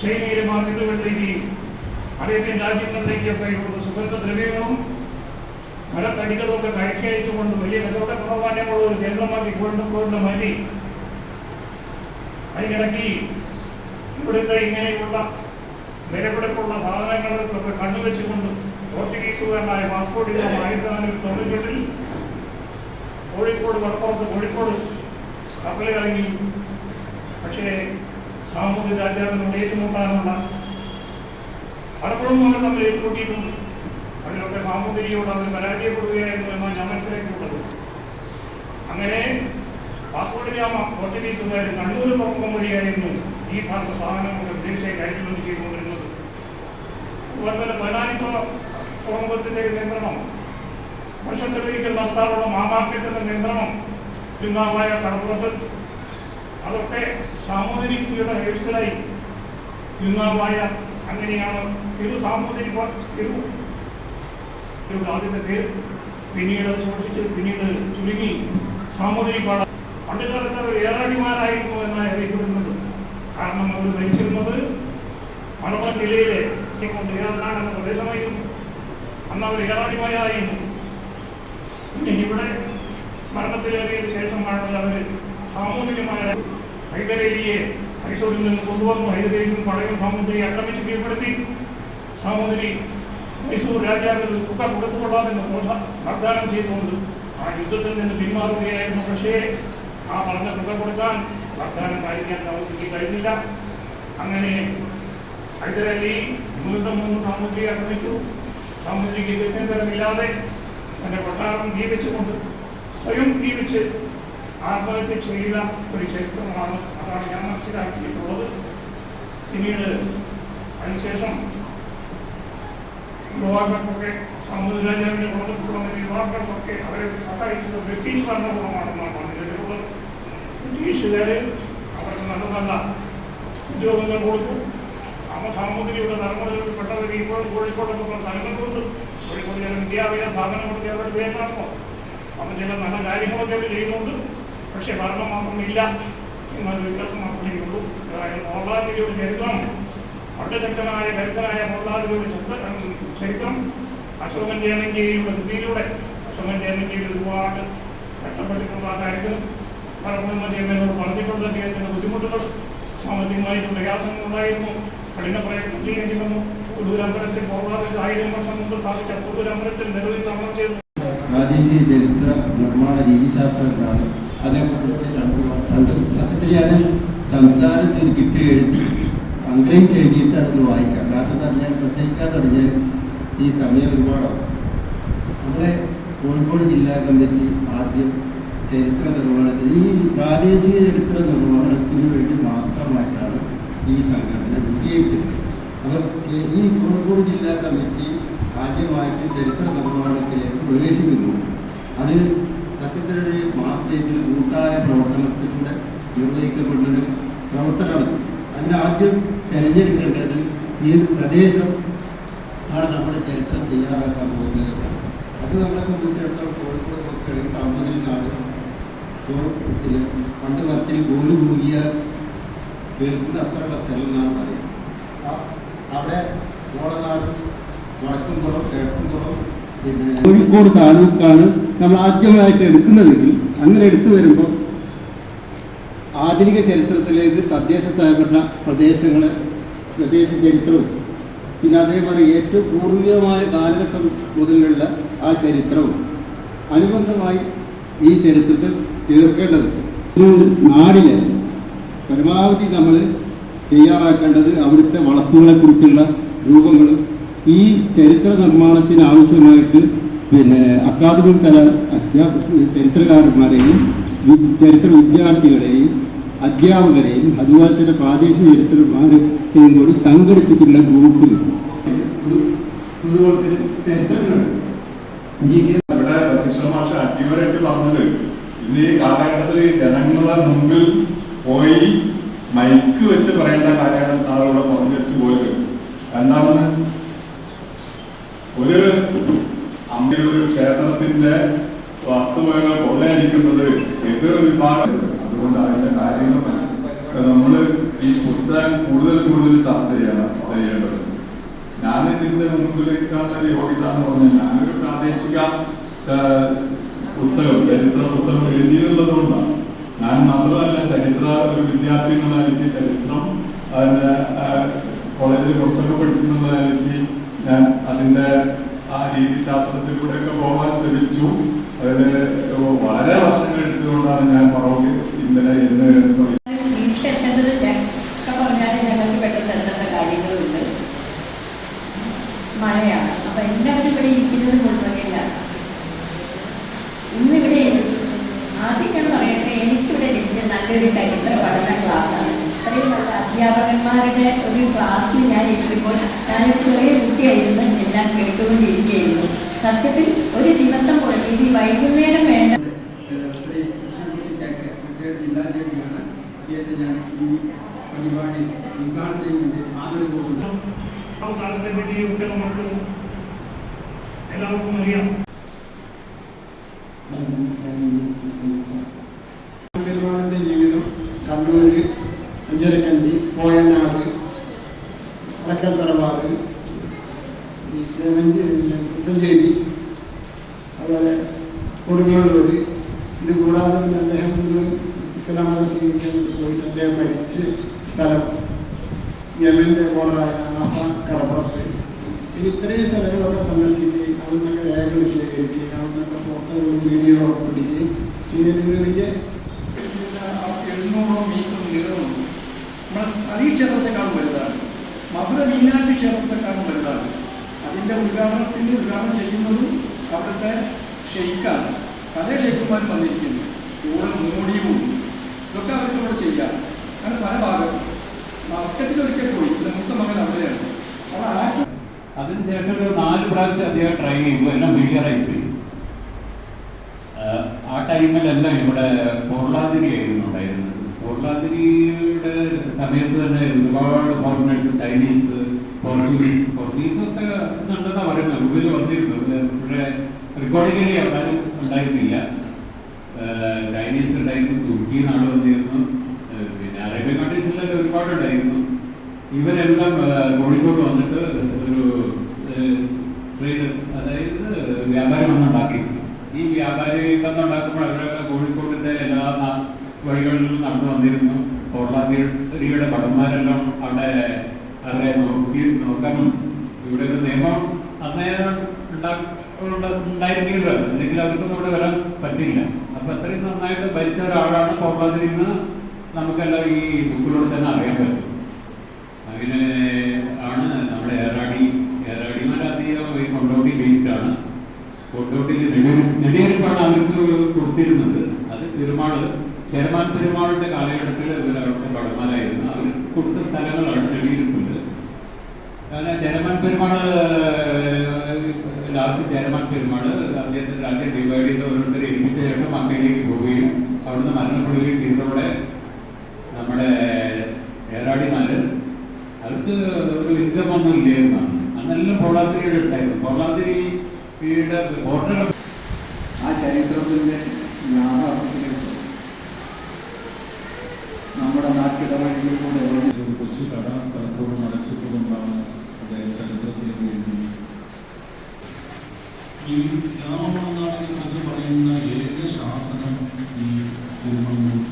ചൈനയിലെ മാർക്കറ്റുകളിലേക്ക് അറേബ്യൻ രാജ്യങ്ങളിലേക്കൊക്കെ ഇവിടുന്ന് സുഗന്ധദ്രവ്യങ്ങളും മരത്തടികളും ഒക്കെ കയറ്റി അയച്ചുകൊണ്ട് വലിയ കച്ചവട പ്രാധാന്യമുള്ള ഒരു കേന്ദ്രമാക്കി കൊണ്ടുപോകുന്ന മതി അതിനിടയ്ക്ക് ഇവിടുത്തെ ഇങ്ങനെയുള്ള വിലപിടിപ്പുള്ള സാധനങ്ങളൊക്കെ കണ്ണുവെച്ചുകൊണ്ട് പോർച്ചുഗീസുകാരനായ പാസ്പോർട്ടിൽ ആയിരത്തി നാനൂറ്റി തൊണ്ണൂറ്റെട്ടിൽ കോഴിക്കോട് കടപ്പുറത്ത് കോഴിക്കോട് കപ്പലിറങ്ങി പക്ഷേ സാമൂഹ്യ രാജാവിനോട് ഏറ്റുമുട്ടാനുള്ള പലപ്പോഴും അവർ നമ്മൾ ഏറ്റുമുട്ടിയിട്ടുണ്ട് അതിലൊക്കെ സാമൂഹികയോട് അവർ പരാജയപ്പെടുകയായിരുന്നു ഞാൻ മനസ്സിലാക്കിയിട്ടുള്ളത്. അങ്ങനെ പാസ്പോർട്ട് ഗ്രാമ പോർച്ചുഗീസുകാർ കണ്ണൂർ തുറക്കം വഴിയായിരുന്നു ഈ ഭാഗത്ത് സാധനങ്ങളുടെ വിദേശയെ കയറ്റുമതി ചെയ്തുകൊണ്ടിരുന്നത്. അതുപോലെ പതിനാലിപ്പോ തുറമുഖത്തിന്റെ നിയന്ത്രണം വർഷത്തിലേക്ക് നടത്താറുള്ള മാമാർക്കറ്റിന്റെ നിയന്ത്രണം ചിന്താമായ കടപ്പുറത്ത് അതൊക്കെ സാമൂതിരിയുടെ ഹെയർസ്റ്റൈലായി യുന്നാവായ അങ്ങനെയാണ് തിരു സാമൂതിരി തിരു തിരു ആദ്യത്തെ പേര് പിന്നീട് സൂക്ഷിച്ച് പിന്നീട് ചുരുങ്ങി സാമൂതിരി പാട പണ്ട് കാലത്ത് അവർ ഏറാണിമാരായിരുന്നു എന്നാണ് അറിയപ്പെടുന്നത്. കാരണം അവർ ഭരിച്ചിരുന്നത് മലബാർ ജില്ലയിലെ കൊണ്ട് എന്ന പ്രദേശമായിരുന്നു. അന്ന് അവർ ഏറാണിമാരായിരുന്നു പിന്നെ ഇവിടെ മരണത്തിലേറിയതിനു സാമൂഹികമായ ഹൈദരലിയെ മൈസൂരിൽ നിന്ന് കൊണ്ടുവന്നു. ഹൈദരലിയും പടയും സാമൂതിരി ആക്രമിച്ച് കീഴ്പ്പെടുത്തി. സാമൂതിരി മൈസൂർ രാജാവിന് കുക്ക കൊടുത്തുകൊള്ളാമെന്ന് വാഗ്ദാനം ചെയ്തുകൊണ്ട് ആ യുദ്ധത്തിൽ നിന്ന് പിന്മാറുകയായിരുന്നു. പക്ഷേ ആ പറഞ്ഞ തുക കൊടുക്കാൻ വാഗ്ദാനം പാലിക്കാൻ സാമൂതിരിക്ക് കഴിഞ്ഞില്ല. അങ്ങനെ ഹൈദരലി വീണ്ടും മൂന്ന് സാമൂതിരി ആക്രമിച്ചു സാമൂതിരിക്ക് ഗത്യന്തരമില്ലാതെ തന്റെ കൊട്ടാരം ജീവിച്ചുകൊണ്ട് സ്വയം ജീവിച്ച് ആത്മഹത്യ ചെയ്ത ഒരു ചരിത്രമാണ്. അതാണ് ഞാൻ മനസ്സിലാക്കിയിട്ടുള്ളത് പിന്നീട് അതിനുശേഷം യുവാക്കൾക്കൊക്കെ സാമൂഹിക രാജാവിന്റെ കുടുംബത്തിലുള്ള യുവാക്കൾക്കൊക്കെ അവരെ സഹായിച്ചത് ബ്രിട്ടീഷ് ഭരണകൂടമാണെന്നാണ് പറഞ്ഞിട്ടുള്ളത് ബ്രിട്ടീഷുകാർ അവർക്ക് നല്ല നല്ല ഉദ്യോഗങ്ങൾ കൊടുത്തു. അമ്മ സാമൂതിരിയുടെ തലമുറയിൽപ്പെട്ടവർ ഇപ്പോഴും കോഴിക്കോടൊക്കെ സ്ഥലങ്ങളുണ്ട് കോഴിക്കോട് ചില വിദ്യാഭ്യാസ സ്ഥാപനങ്ങളൊക്കെ അവരുടെ പേരിലാണോ അപ്പം ചില നല്ല കാര്യങ്ങളൊക്കെ അവർ ചെയ്യുന്നുണ്ട് പക്ഷെ ഭരണം മാത്രമില്ല എന്നൊരു വ്യത്യാസം മാത്രമേ ഉള്ളൂ. അതായത് മോഹൻലാലിയുടെ ചരിത്രം വളരെ ശക്തനായ കരുത്തനായ മോഹൻലാലിയുടെ ചരിത്രം അശോകൻ ജയനഞ്ചേരിയുടെ കൃതിയിലൂടെ അശോകൻ ജയനഞ്ചേരി ഒരുപാട് കഷ്ടപ്പെട്ടിട്ടുള്ള കാര്യത്തിൽ പലപ്പോഴും അദ്ദേഹത്തിനോട് പറഞ്ഞിട്ടുണ്ട് അദ്ദേഹത്തിന്റെ ബുദ്ധിമുട്ടുകൾ സാമ്പത്തികമായിട്ട് പ്രയാസങ്ങൾ ഉണ്ടായിരുന്നു കഠിന പ്രയത്നം ചെയ്യേണ്ടി വന്നു പുതുരമ്പലത്തിൽ പോകാതെ ആയിരം വർഷം മുമ്പ് സ്ഥാപിച്ച പുതുരമ്പലത്തിൽ നിരവധി തവണ പ്രാദേശിക ചരിത്ര നിർമ്മാണ രീതിശാസ്ത്രജ്ഞരാണ് അതേക്കുറിച്ച് രണ്ട് സത്യത്തിൽ ഞാൻ സംസാരം കിട്ടി എഴുതി സംഗ്രഹിച്ച് എഴുതിയിട്ട് അതൊന്ന് വായിക്കാം കാരണം എന്താ ഈ സമയം ഒരുപാടാണ് നമ്മളെ കോഴിക്കോട് ജില്ലാ കമ്മിറ്റി ആദ്യം ചരിത്ര നിർവഹണത്തിന് ഈ പ്രാദേശിക ചരിത്ര നിർവഹണത്തിന് വേണ്ടി മാത്രമായിട്ടാണ് ഈ സംഘടന രൂപീകരിച്ചത്. അപ്പോൾ ഈ കോഴിക്കോട് ജില്ലാ കമ്മിറ്റി ആദ്യമായിട്ട് ചരിത്ര നിർമ്മാണത്തിലേക്ക് പ്രവേശിക്കുന്നു. അത് സത്യത്തിലൊരു ബേസിൽ കൂട്ടായ പ്രവർത്തനത്തിലൂടെ നിർവഹിക്കപ്പെടുന്നൊരു പ്രവർത്തനമാണ്. അതിനാദ്യം തിരഞ്ഞെടുക്കേണ്ടത് ഈ പ്രദേശം ആണ് നമ്മുടെ ചരിത്രം തയ്യാറാക്കാൻ പോകുന്നത്. അത് നമ്മളെ സംബന്ധിച്ചിടത്തോളം കോഴിക്കോട് നോക്കുകയാണെങ്കിൽ താമരയിൽ നാട് കോഴിക്കോട്ടിൽ പണ്ട് മറിച്ചിൽ ഗോലു കൂകിയ കേൾക്കുന്ന അത്രയുള്ള സ്ഥലം എന്നാണ് പറയുന്നത് അവിടെ ഓളനാട് വടക്കുംപുറം കിഴക്കുംപുറം കോഴിക്കോട് താലൂക്കാണ് നമ്മൾ ആദ്യമായിട്ട് എടുക്കുന്നതെങ്കിൽ അങ്ങനെ എടുത്തു വരുമ്പോൾ ആധുനിക ചരിത്രത്തിലേക്ക് തദ്ദേശ സ്വയംഭരണ പ്രദേശങ്ങളെ പ്രദേശ ചരിത്രവും പിന്നെ അതേപോലെ ഏറ്റവും പൂർവികമായ കാലഘട്ടം മുതലുള്ള ആ ചരിത്രവും അനുബന്ധമായി ഈ ചരിത്രത്തിൽ ചേർക്കേണ്ടത്. നാടിനെ പരമാവധി നമ്മൾ തയ്യാറാക്കേണ്ടത് അവിടുത്തെ വളപ്പുകളെക്കുറിച്ചുള്ള രൂപങ്ങളും ഈ ചരിത്ര നിർമ്മാണത്തിന് ആവശ്യമായിട്ട് പിന്നെ അക്കാദമിക് തല ചരിത്രകാരന്മാരെയും ചരിത്ര വിദ്യാർത്ഥികളെയും അധ്യാപകരെയും അതുപോലെ തന്നെ പ്രാദേശിക ചരിത്രമാരെയും കൂടി സംഘടിപ്പിച്ചിട്ടുള്ള ഗ്രൂപ്പിൽ. ഇന്ന് ഈ കാലഘട്ടത്തിൽ ജനങ്ങളുടെ മുമ്പിൽ പോയി മൈക്ക് വെച്ച് പറയേണ്ട കാര്യമാണ് സാർ ഇവിടെ പറഞ്ഞു വെച്ച് പോയത് എന്താണെന്ന് ഒരു അമ്മയൊരു ക്ഷേത്രത്തിന്റെ വസ്തുവകൾ കൊള്ളയടിക്കുന്നത് എതിർ വിഭാഗം. അതുകൊണ്ട് അതിന്റെ കാര്യങ്ങൾ മനസ്സിലാക്കി. നമ്മൾ ഈ പുസ്തകം കൂടുതൽ കൂടുതൽ ചർച്ച ചെയ്യണം ചെയ്യേണ്ടത്. ഞാൻ ഇതിന്റെ മുമ്പിലേക്കാണ് യോഗ്യത എന്ന് പറഞ്ഞാൽ ഞാനൊരു പ്രാദേശിക പുസ്തകം ചരിത്ര പുസ്തകം എഴുതിയുള്ളത് കൊണ്ടാണ്. ഞാൻ മാത്രമല്ല ചരിത്ര ഒരു വിദ്യാർത്ഥി എന്നുള്ള നിലയ്ക്ക് ചരിത്രം അതിന്റെ കോളേജിൽ കുറച്ചൊക്കെ പഠിച്ചിട്ടുള്ളതായിരിക്കും ഞാൻ അതിന്റെ ആ രീതിശാസ്ത്രത്തിലൂടെയൊക്കെ പോകാൻ ശ്രമിച്ചു. അതിന് വളരെ വർഷങ്ങൾ എടുത്തുകൊണ്ടാണ് ഞാൻ പറവൂർ ഇന്നലെ എന്ന് പറയുന്നത്. പറഞ്ഞാൽ ഞങ്ങൾക്ക് പെട്ടെന്ന് ഇവിടെ ഇന്നിവിടെ ആദ്യം ഞാൻ പറയട്ടെ എനിക്കിവിടെ ലഭിച്ച നല്ലൊരു ചരിത്ര പഠന ക്ലാസ്സാണ് ഇത്രയും നല്ല അധ്യാപകന്മാരുടെ ഒരു ക്ലാസ്സിൽ ഞാൻ ഇരിക്കുമ്പോൾ ഞാനൊരു ചെറിയ കുട്ടിയായിരുന്നു എല്ലാം കേട്ടുകൊണ്ടിരിക്കുകയായിരുന്നു സത്യത്തിൽ ഒരു ദിവസം പോലും ഇനി വൈകുന്നേരം വേണ്ട. എല്ലാവർക്കും അറിയാം. പെരുമാളിന്റെ ജീവിതം കണ്ണൂര് അഞ്ചരക്കണ്ടി പോയനാട് അടക്കൽ തറവാട് ഈ ചേമഞ്ചി പുത്തഞ്ചേരി അതുപോലെ കൊടുങ്ങല്ലൂർ ഇത് കൂടാതെ പിന്നെ അദ്ദേഹം ഇസ്ലാം മത സ്വീകരിക്കാൻ പോയിട്ട് അദ്ദേഹം മരിച്ച് സ്ഥലം യമന്റെ ബോർഡറായ കടപ്പുറത്ത്. പിന്നെ ഇത്രയും സ്ഥലങ്ങളൊക്കെ സന്ദർശിക്കുകയും അവിടെ നിന്നൊക്കെ രേഖകൾ ശേഖരിക്കുകയും അവിടെ നിന്നൊക്കെ ഫോട്ടോകളും വീഡിയോകളൊക്കെ പിടിക്കുകയും ചെയ്യുന്നതിന് വലിയ എഴുന്നൂറോ മധുര മീനാക്ഷി ക്ഷേത്രത്തെക്കാളും വലുതാണ്. അതിന്റെ ഉദ്ഘാടനത്തിന്റെ ഉദ്ഘാടനം ചെയ്യുന്നതും അവിടുത്തെ ഷെയ്ക്കാണ്. പല ഷെയ്ക്കുമാരും വന്നിരിക്കുന്നു. കൂടെ മോടിയും ഇതൊക്കെ അവർക്ക് ഇവിടെ ചെയ്യാം. അങ്ങനെ പല ഭാഗം. മസ്കറ്റിൽ ഒരിക്കൽ പോയി. മൂത്ത മകൻ അവിടെയാണ്. അതിനുശേഷം ഒരു നാല് പ്രാവശ്യം അദ്ദേഹം ട്രൈ ചെയ്യുമ്പോൾ എല്ലാം ഫെയിലിയറായി പോയി. ആ ടൈമിലെല്ലാം ഇവിടെ പൊള്ളാതിരി ആയിരുന്നു ഉണ്ടായിരുന്നത്. പൊള്ളാതിരിയുടെ സമയത്ത് തന്നെ ഒരുപാട് ഫോറിനേഴ്സ് ചൈനീസ് പോർച്ചുഗീസ് പോർച്ചുഗീസ് ഒക്കെ നല്ലതാണ് പറയുന്നത്. ഗൂഗിളിൽ വന്നിരുന്നു. ഇവിടെ ഉണ്ടായിരുന്നില്ല ആഹ് ചൈനീസ് ഉണ്ടായിരുന്നു തുർക്കി നാട് വന്നിരുന്നു. പിന്നെ അറേബ്യൻ കൺട്രീസിലൊക്കെ ഒരുപാട് ഉണ്ടായിരുന്നു ഇവരെല്ലാം കോഴിക്കോട് വന്നിട്ട് ഒരു അതായത് വ്യാപാരം വന്നുണ്ടാക്കി. ഈ വ്യാപാരി വന്നുണ്ടാക്കുമ്പോൾ അവരൊക്കെ കോഴിക്കോടിന്റെ എല്ലാ വഴികളിലും നടന്നു വന്നിരുന്നു. കോർലാതിരിയുടെ ഭടന്മാരെല്ലാം അവിടെ അവരെ നോക്കി നോക്കാനും ഇവിടെയൊക്കെ നിയമം അന്നേരം ഉണ്ടാ- ഉണ്ടായിരിക്കില്ല അല്ലെങ്കിൽ അവർക്കൊന്നും ഇവിടെ വരാൻ പറ്റില്ല. അപ്പൊ അത്രയും നന്നായിട്ട് ഭരിച്ച ഒരാളാണ് കോർലാതിരിന്ന് നമുക്കെല്ലാം ഈ ബുക്കിലൂടെ തന്നെ അറിയാൻ പറ്റും. അങ്ങനെ ആണ് നമ്മുടെ ഏറാടി. ഏറാടിമാരാധികം ഈ കൊണ്ടോട്ടി ബേസ്ഡ് ആണ്. നെടിയരി നെടിയരിപ്പാണ് അവർക്ക് കൊടുത്തിരുന്നത്. അത് പെരുമാൾ ചേരമാൻ പെരുമാളിന്റെ കാലഘട്ടത്തിൽ ഇവർ അവിടുത്തെ അവർ കൊടുത്ത സ്ഥലങ്ങളാണ് നെടിയിരുപ്പുണ്ട് കാരണം ചേരമാൻ പെരുമാൾ ലാസ്റ്റ് ചേരമാൻ പെരുമാണ് അദ്ദേഹത്തിന് രാജ്യം ഡിവൈഡ് ചെയ്ത് ഓരോരുത്തരെ ഏൽപ്പിച്ച ശേഷം അങ്ങയിലേക്ക് പോവുകയും അവിടുന്ന് മരണപ്പെടുകയും ചെയ്തതോടെ നമ്മുടെ ഏറാടിമാര് അവർക്ക് ഒരു യുദ്ധമൊന്നും ഇല്ലായിരുന്നാണ് അന്നെല്ലാം പൊള്ളാത്തിരിയുടെ ഉണ്ടായിരുന്നു പൊള്ളാത്തിരിയുടെ ബോർഡറുകൾ ആ ചരിത്രത്തിന്റെ നമ്മുടെ നാട്ടിടവഴികളിലൂടെ കൊച്ചു കട പലപ്പോഴും അടച്ചിട്ടുകൊണ്ടാണ് അദ്ദേഹം ചരിത്രത്തിലേക്ക് ഈ ഗ്രാമമെന്നാണ് കുറിച്ച് പറയുന്ന ഏത് ശാസനം ഈ തിരുമണ്ണൂർ